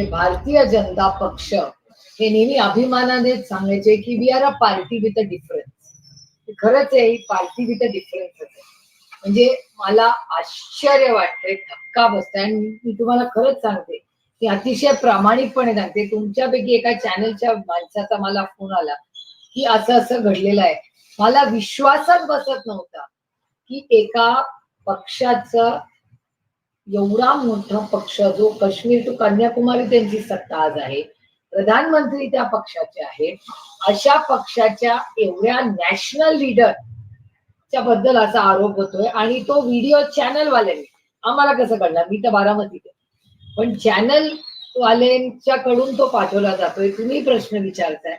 म्हणजे भारतीय जनता पक्ष हे नेहमी अभिमानानेच सांगायचे की we are a party with a difference खरंच आहे ही पार्टी विथ अ डिफरन्स म्हणजे मला आश्चर्य वाटतंय धक्का बसतंय. आणि मी तुम्हाला खरंच सांगते की अतिशय प्रामाणिकपणे सांगते तुमच्यापैकी एका चॅनलच्या माणसाचा मला फोन आला की असं असं घडलेलं आहे. मला विश्वासच बसत नव्हता की एका पक्षाचं एवढा मोठा पक्ष जो काश्मीर टू कन्याकुमारी त्यांची सत्ता आज आहे प्रधानमंत्री त्या पक्षाचे आहेत अशा पक्षाच्या एवढ्या नॅशनल लीडर च्या बद्दल असा आरोप होतोय आणि तो व्हिडिओ चॅनल वाल्यांनी आम्हाला कसं कळणार? मी तर बारामतीत आहे. पण चॅनल वाल्यांच्याकडून तो पाठवला जातोय तुम्ही प्रश्न विचारताय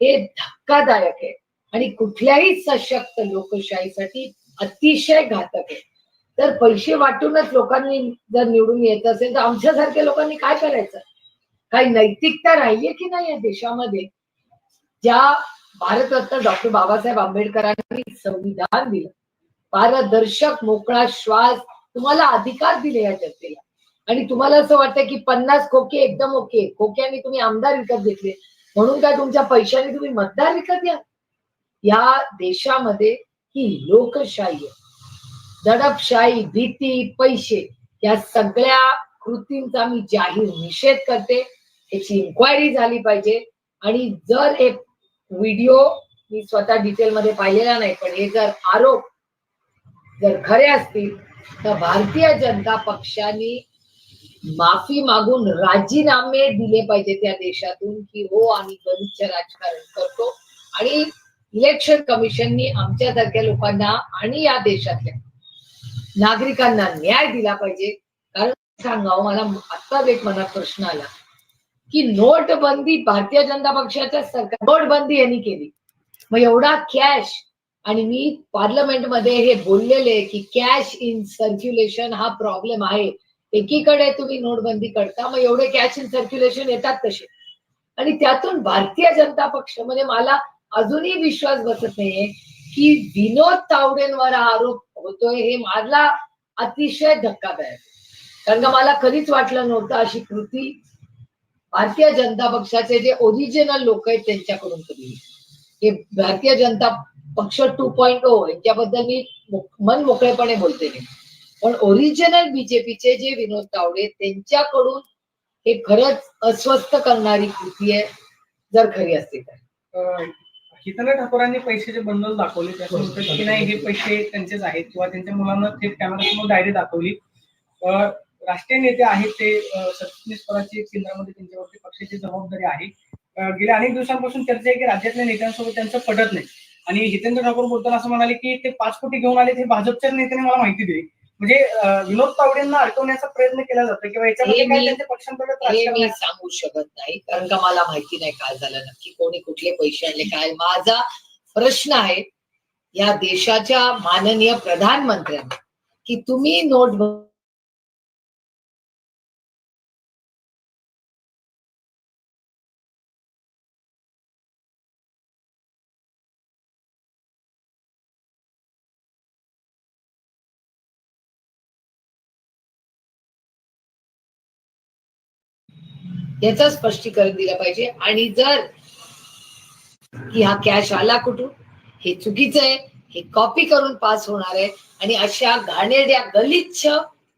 हे धक्कादायक आहे. आणि कुठल्याही सशक्त लोकशाहीसाठी अतिशय घातक आहे. तर पैसे वाटूनच लोकांनी जर निवडून येत असेल तर आमच्यासारख्या लोकांनी काय करायचं? काही नैतिकता राहिली की नाही या देशामध्ये? ज्या भारतरत्न डॉक्टर बाबासाहेब आंबेडकरांनी संविधान दिलं पारदर्शक मोकळा श्वास तुम्हाला अधिकार दिले या जनतेला. आणि तुम्हाला असं वाटतं की पन्नास खोके एकदम ओके खोक्याने तुम्ही आमदार विकत घेतले म्हणून काय तुमच्या पैशाने तुम्ही मतदार विकत घ्या? या देशामध्ये ही लोकशाही आहे. दडपशाही भीती पैसे या सगळ्या कृतींचा मी जाहीर निषेध करते. याची इन्क्वायरी झाली पाहिजे. आणि जर एक व्हिडिओ मी स्वतः डिटेल मध्ये पाहिलेला नाही पण हे जर आरोप जर खरे असतील तर भारतीय जनता पक्षाने माफी मागून राजीनामे दिले पाहिजे त्या देशातून की हो आम्ही गलिच्छ राजकारण करतो. आणि इलेक्शन कमिशननी आमच्यासारख्या लोकांना आणि या देशातल्या नागरिकांना न्याय दिला पाहिजे. कारण सांगावं हो, मला आत्ताच एक मनात प्रश्न आला की नोटबंदी भारतीय जनता पक्षाच्या सरकार नोटबंदी यांनी केली. मग एवढा कॅश आणि मी पार्लमेंटमध्ये हे बोललेले की कॅश इन सर्क्युलेशन हा प्रॉब्लेम आहे. एकीकडे तुम्ही नोटबंदी करता मग एवढे कॅश इन सर्क्युलेशन येतात तसे आणि त्यातून भारतीय जनता पक्ष म्हणजे मला अजूनही विश्वास बसत नाहीये की विनोद तावडेंवर आरोप होतोय हे माझला अतिशय धक्कादायक कारण का मला कधीच वाटलं नव्हतं अशी कृती भारतीय जनता पक्षाचे जे ओरिजिनल लोक आहेत त्यांच्याकडून कधी हे भारतीय जनता पक्ष टू पॉइंट ओ यांच्याबद्दल मी मन मोकळेपणे बोलते नाही. पण ओरिजिनल बीजेपीचे जे विनोद तावडे त्यांच्याकडून हे खरंच अस्वस्थ करणारी कृती आहे जर खरी असते तर. अं, ठाकूरांनी पैशाचे बंडल दाखवले त्याच्यानंतर की नाही हे पैसे त्यांचेच आहेत किंवा त्यांच्या मुलांना थेट कॅमेरासमोर डायरी दाखवली. राष्ट्रीय नेते आहेत ते अं, सरचिटणीस पदाची केंद्रामध्ये त्यांच्यावरती पक्षाची जबाबदारी आहे. गेल्या अनेक दिवसांपासून चर्चा आहे की राज्यातल्या नेत्यांसोबत त्यांचं पटत नाही. आणि हितेंद्र ठाकूर बोलताना असं म्हणाले की ते पाच कोटी घेऊन आले ते भाजपच्या नेत्याने मला माहिती दिली. म्हणजे विनोद तावडेंना अडकवण्याचा प्रयत्न केला जातो किंवा याच्यामध्ये मी-? सांगू शकत नाही कारण का मला माहिती नाही काय झालं नक्की कोणी कुठले पैसे आणले काय माझा प्रश्न आहे या देशाच्या माननीय प्रधानमंत्र्यांना की तुम्ही नोट याचं स्पष्टीकरण दिलं पाहिजे. आणि जर की हा कॅश आला कुठून? हे चुकीचं आहे. हे कॉपी करून पास होणार आहे. आणि अशा घाणेरड्या गलिच्छ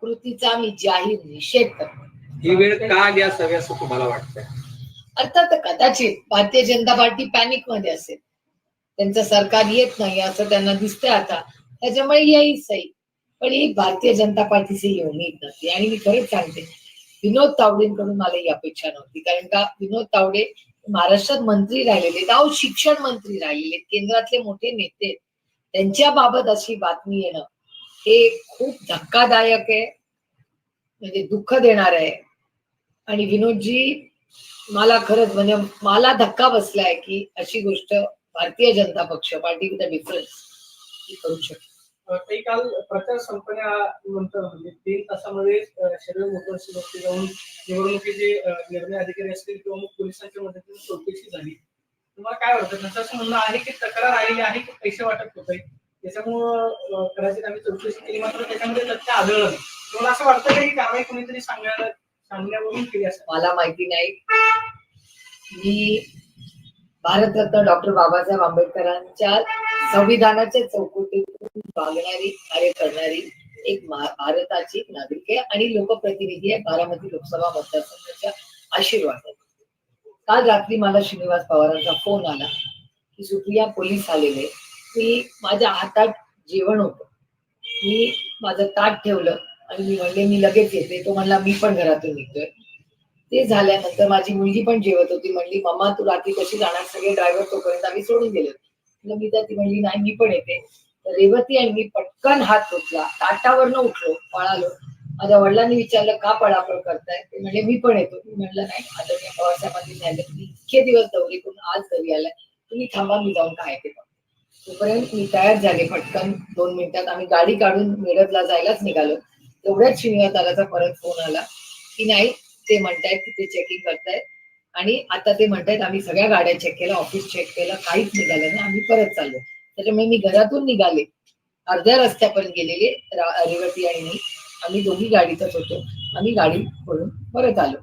कृतीचा मी जाहीर निषेध करतो. ही वेळ का आली असावी असं तुम्हाला वाटतंय? अर्थात कदाचित भारतीय जनता पार्टी पॅनिकमध्ये असेल. त्यांचं सरकार येत नाही असं त्यांना दिसतंय आता. त्याच्यामुळे येईल सही. पण ही भारतीय जनता पार्टीची ही उमेद नसते. आणि मी खरंच सांगते विनोद तावडेंकडून मला ही अपेक्षा नव्हती. कारण का विनोद तावडे महाराष्ट्रात मंत्री राहिलेले गाव शिक्षण मंत्री राहिलेले केंद्रातले मोठे नेते त्यांच्या बाबत अशी बातमी येणं हे खूप धक्कादायक आहे म्हणजे दुःख देणार आहे. आणि विनोदजी मला खरंच म्हणजे मला धक्का बसलाय की अशी गोष्ट भारतीय जनता पक्ष पार्टी विथ डिफरन्स करू शकते. ते काल प्रचार संपण्यानंतर म्हणजे तीन तासामध्ये शरीर मोटरची जाऊन निवडणुकीचे निर्णय अधिकारी असतील किंवा मग पोलिसांच्या मदतीने चौकशी झाली. तुम्हाला काय वाटतं? त्यांचं असं म्हणणं आहे की तक्रार आलेली आहे की पैसे वाटप होत आहे त्याच्यामुळं कदाचित आम्ही चौकशी केली मात्र त्याच्यामध्ये तथ्य आढळलं नाही. तुम्हाला असं वाटतं का ही कारवाई कोणीतरी सांगायला सांगण्यावरून केली असं? मला माहिती नाही. मी भारतरत्न डॉक्टर बाबासाहेब आंबेडकरांच्या संविधानाच्या चौकटीतून वागणारी कार्य करणारी एक भारताची एक नागरिक आहे आणि लोकप्रतिनिधी आहे. बारामती लोकसभा मतदारसंघाच्या आशीर्वाद काल रात्री मला श्रीनिवास पवारांचा फोन आला की सुप्रिया पोलीस आलेले. मी माझ्या हातात जेवण होत. मी माझं ताट ठेवलं आणि मी म्हणले मी लगेच येते. तो म्हणला मी पण घरातून निघतोय. ते झाल्यानंतर माझी मुलगी पण जेवत होती. म्हणली मम्मा तू रात्री कशी जाणार? सगळे ड्रायव्हर तोपर्यंत आम्ही सोडून गेलो म्हणलं, मी तर ती म्हणली नाही मी पण येते. तर रेवती आणि मी पटकन हात धुतला. ताटावरनं उठलो पळालो. माझ्या वडिलांनी विचारलं का पळापळ करताय? ते म्हणजे मी पण येतो. मी म्हणलं नाही आदरणीय प्रवासामध्ये सांगितलं मी इतके दिवस दौरे करून आज घरी आलाय तुम्ही थांबा मी जाऊन काय ते तोपर्यंत मी तयार झाले. पटकन दोन मिनिटात आम्ही गाडी काढून मिरजला जायलाच निघालो. तेवढ्याच श्रीनिवास दादाचा परत फोन आला. की नाही ते म्हणतायत की ते चेकिंग करतायत. आणि आता ते म्हणतायत आम्ही सगळ्या गाड्या चेक केल्या ऑफिस चेक केलं काहीच निघालं नाही आम्ही परत चाललो. त्याच्यामुळे मी घरातून निघाले. अर्ध्या रस्त्यापर्यंत गेलेले रेवती आणि मी. आम्ही दोघी गाडीतच होतो. आम्ही गाडी करून परत आलो.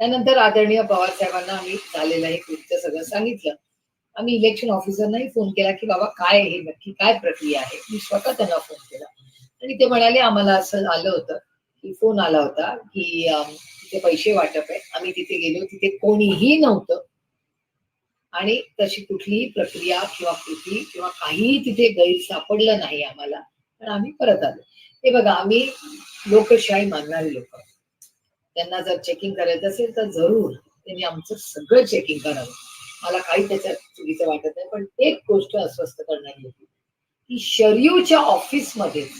त्यानंतर आदरणीय पवार साहेबांना आम्ही झालेलं हे कृत्य सगळं सांगितलं. आम्ही इलेक्शन ऑफिसरनाही फोन केला की बाबा काय हे? नक्की काय प्रक्रिया आहे? मी स्वतः त्यांना फोन केला. आणि ते म्हणाले आम्हाला असं आलं होतं की फोन आला होता की तिथे पैसे वाटप आहे आम्ही तिथे गेलो तिथे कोणीही नव्हतं. आणि तशी कुठलीही प्रक्रिया किंवा कृती किंवा काहीही तिथे गैर सापडलं नाही आम्हाला. पण आम्ही परत आलो. हे बघा आम्ही लोकशाही मानणारे लोक. त्यांना जर चेकिंग करायचं असेल तर जरूर त्यांनी आमचं सगळं चेकिंग करावं. मला काही त्याच्यात चुकीचं वाटत नाही पण एक गोष्ट अस्वस्थ करणारी होती. की शरीवच्या ऑफिसमध्येच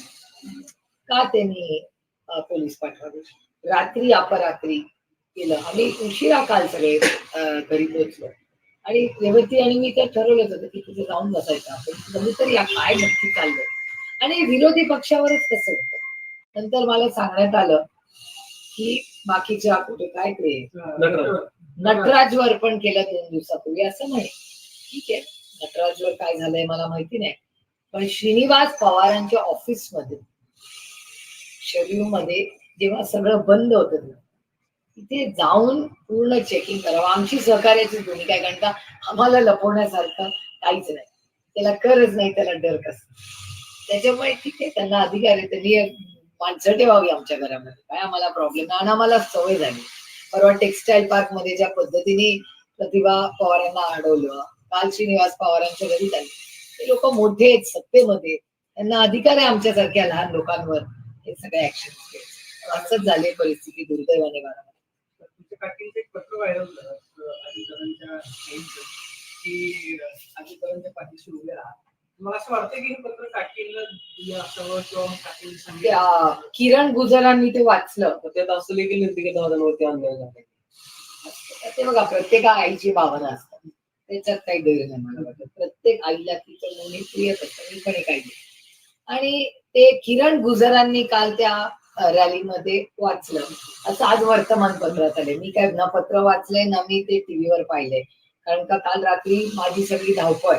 का त्यांनी पोलीस पाठवावे? रात्री अपरात्री केलं. आम्ही उशिरा काल सगळे घरी पोहोचलो. आणि रेवती आणि मी तर ठरवलंच होतं की तिथे जाऊन बसायचं आपण. बघू तर या काय नक्की चाललंय. आणि विरोधी पक्षावरच कसं होतं. नंतर मला सांगण्यात आलं की बाकीच्या कुठे काय ते नटराजवर पण केलं दोन दिवसापूर्वी. असं म्हणे. ठीक आहे. नटराजवर काय झालंय मला माहिती नाही. पण श्रीनिवास पवारांच्या ऑफिसमध्ये शरीरमध्ये जेव्हा सगळं बंद होतं तिथे जाऊन पूर्ण चेकिंग करावं आमची सहकार्याची भूमिका आहे. कारण का आम्हाला लपवण्यासारखं काहीच नाही. त्याला करच नाही त्याला डर कस? त्याच्यामुळे ठीक आहे त्यांना अधिकार आहे. त्यांनी माणसं ठेवावी आमच्या घरामध्ये. काय आम्हाला प्रॉब्लेम नाही. आणि आम्हाला सवय झाली. परवा टेक्सटाईल पार्कमध्ये ज्या पद्धतीने प्रतिभा पवारांना अडवलं काल श्रीनिवास पवारांच्या घरी झाली. ते लोक मोठे आहेत सत्तेमध्ये. त्यांना अधिकार आहे आमच्यासारख्या लहान लोकांवर. हे सगळे ऍक्शन असंच झाले परिस्थिती दुर्दैवाने तुमच्या काकींचं एक पत्र व्हायरल झालं अं, अधिकाऱ्यांच्या आईचं, की अं, अधिकाऱ्यांच्या पाठीशी उभे राहा मला असं वाटतं की हे पत्र काकींना दिलं असावं किंवा मग काकींनी सांगितलं त्या असावं. किरण गुजरांनी ते वाचलं. त्यात असं देखील नसते की दादांवरती अन्याय झाला ते बघा प्रत्येका आईची भावना असतात. त्याच्यात काही गैर नाही. मला वाटत प्रत्येक आईला तिचं मुली प्रिय असतं मी पण एक आई आहे. आणि ते किरण गुजरांनी काल त्या रॅलीमध्ये वाचलं. असं आज वर्तमानपत्रात आले मी काय ना पत्र वाचलंय ना मी ते टीव्हीवर पाहिलंय. कारण का काल रात्री माझी सगळी धावपळ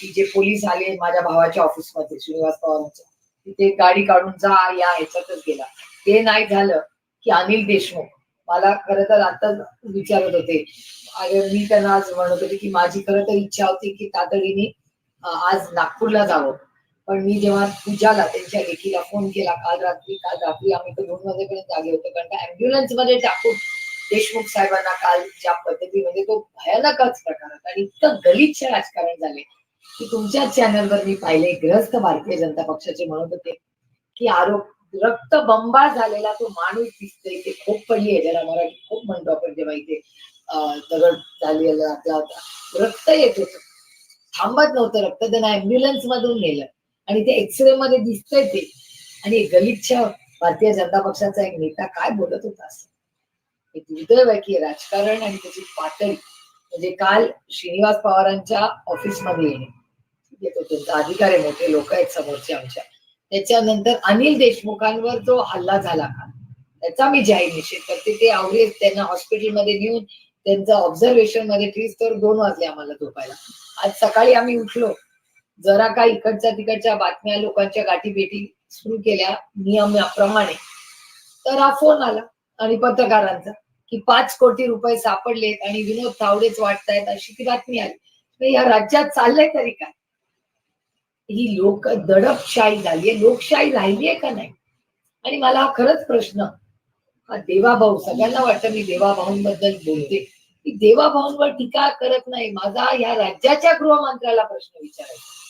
की जे पोलीस आले माझ्या भावाच्या ऑफिसमध्ये श्रीनिवास पवारांच्या तिथे गाडी काढून जा या ह्याच्यातच गेला. ते नाही झालं की अनिल देशमुख. मला खर तर आता विचारत होते. अरे मी त्यांना आज म्हणत होते की माझी खरं तर इच्छा होती की तातडीने आज नागपूरला जावं. पण मी जेव्हा पूजाला त्यांच्या लेखीला फोन केला काल रात्री काल रात्री आम्ही तर दोन वाजेपर्यंत जागे होतो कारण त्या अँब्युलन्समध्ये टाकून देशमुख साहेबांना काल ज्या पद्धती म्हणजे तो भयानकच प्रकार होता आणि इतकं गलिच्छ राजकारण झाले की तुमच्याच चॅनलवर मी पाहिले ग्रस्त भारतीय जनता पक्षाचे म्हणत होते की आरोप रक्त बंबाळ झालेला तो माणूस दिसतोय ते खूप पडली आहे ज्याला मराठी खूप म्हणतो आपण जेव्हा इथे दगड झालेला आपला होता रक्त येत होत. थांबत नव्हतं रक्त त्यांना अँब्युलन्स मधून नेलं. आणि ते एक्सरे मध्ये दिसतंय ते. आणि एक गलिच्छ भारतीय जनता पक्षाचा एक नेता काय बोलत होता असं? हे दुर्दैव आहे. की राजकारण आणि त्याची पातळी. म्हणजे काल श्रीनिवास पवारांच्या ऑफिसमध्ये येणे. ठीक त्यांचा अधिकार आहे. मोठे लोक आहेत समोरचे आमच्या. त्याच्यानंतर अनिल देशमुखांवर जो हल्ला झाला का त्याचा मी जाहीर निषेध करते. ते आवडेल त्यांना हॉस्पिटलमध्ये नेऊन त्यांचं ऑब्झर्वेशनमध्ये ट्रीज तर दोन वाजले आम्हाला झोपायला. आज सकाळी आम्ही उठलो. जरा का इकडच्या तिकडच्या बातम्या लोकांच्या गाठीभेटी सुरू केल्या नियमाप्रमाणे. तर हा फोन आला आणि पत्रकारांचा की पाच कोटी रुपये सापडलेत आणि विनोद तावडेच वाटतायत अशी ती बातमी आली. या राज्यात चाललंय तरी काय? ही लोक दडपशाही झालीये. लोकशाही राहिलीये का नाही? आणि मला हा खरंच प्रश्न हा देवाभाऊ सगळ्यांना वाटतं मी देवाभाऊंबद्दल बोलते. की देवाभाऊंवर टीका करत नाही. माझा या राज्याच्या गृहमंत्र्याला प्रश्न विचारायचा.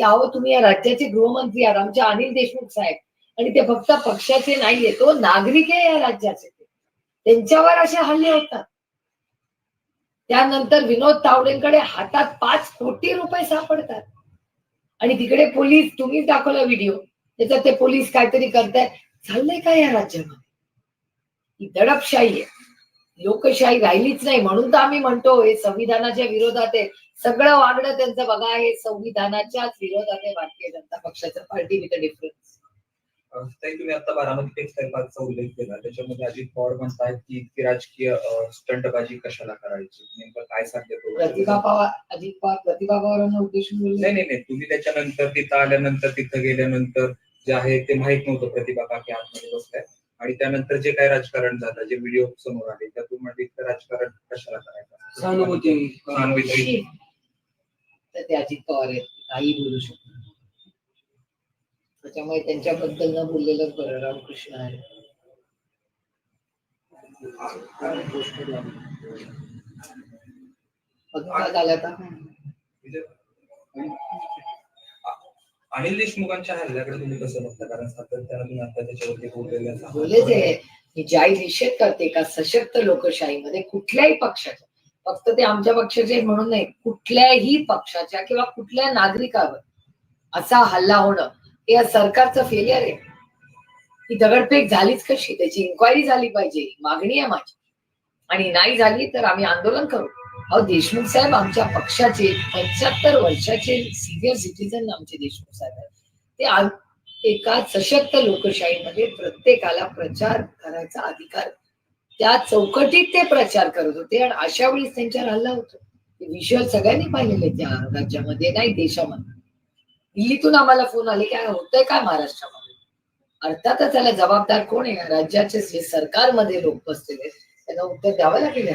की अहो तुम्ही या राज्याचे गृहमंत्री आहात आमचे अनिल देशमुख साहेब. आणि ते फक्त पक्षाचे नाहीये तो नागरिक आहे या राज्याचे. त्यांच्यावर असे हल्ले होतात. त्यानंतर विनोद तावडेंकडे हातात पाच कोटी रुपये सापडतात. आणि तिकडे पोलीस तुम्हीच दाखवला व्हिडिओ. त्याच्यात ते पोलीस काहीतरी करतायत. चाललंय काय या राज्यामध्ये? ही दडपशाही आहे. लोकशाही राहिलीच नाही म्हणून तर आम्ही म्हणतो हे संविधानाच्या विरोधात आहे. सगळं वागणं त्यांचं बघा हे संविधानाच्याच विरोधात आहे भारतीय जनता पक्षाचं. पार्टी विथ डिफरन्स ताई तुम्ही आता बारामती टेक्सटाईल पार्कचा उल्लेख केला. त्याच्यामध्ये अजित पवार म्हणतायत की इतकी राजकीय स्टंटबाजी कशाला करायची? नेमकं काय सांगते प्रतिभा पवार अजित पवार प्रतिभा पवारांना उद्देशून नाही नाही नाही. तुम्ही त्याच्यानंतर तिथं आल्यानंतर तिथं गेल्यानंतर जे आहे ते माहीत नव्हतं प्रतिभा काकी आतमध्ये बसल्या आणि त्यानंतर जे काय राजकारण झालं जे व्हिडिओ समोर आले त्यातून म्हणजे इतकं राजकारण कशाला करायचं? सहानुभूती. सहानुभूती. तर ते अजित पवार आहेत काही बोलू शकतो त्याच्यामुळे त्यांच्याबद्दल न बोललेलं बरं रामकृष्ण आहे. अजून काय झालं आता. अनिल देशमुखांच्या हल्ल्याकडे तुम्ही कसं बघता? कारण सातत्यानं तुम्ही आता त्याच्यावरती बोललेले आहात. बोललेच आहे मी ज्याही निषेध करते का सशक्त लोकशाहीमध्ये कुठल्याही पक्षाच्या फक्त ते आमच्या पक्षाचे म्हणून नाही कुठल्याही पक्षाच्या किंवा कुठल्या नागरिकावर असा हल्ला होणं हे या सरकारचं फेलियर आहे. ही दगडफेक झालीच कशी? त्याची इन्क्वायरी झाली पाहिजे. मागणी आहे माझी. आणि नाही झाली तर आम्ही आंदोलन करू. अहो देशमुख साहेब आमच्या पक्षाचे पंच्याहत्तर वर्षाचे सिनियर सिटीजन आमचे देशमुख साहेब आहेत. ते एका सशक्त लोकशाहीमध्ये प्रत्येकाला प्रचार करायचा अधिकार त्या चौकटीत ते प्रचार करत होते आणि अशा वेळेस त्यांच्यावर हल्ला होतो. विषय सगळ्यांनी पाहिलेले त्या राज्यामध्ये नाही देशामध्ये. दिल्लीतून आम्हाला फोन आले काय होतंय काय महाराष्ट्रामध्ये? अर्थातच त्याला जबाबदार कोण आहे? राज्याचे जे सरकारमध्ये लोक बसलेले आहेत, त्यांना उत्तर द्यावं लागेल या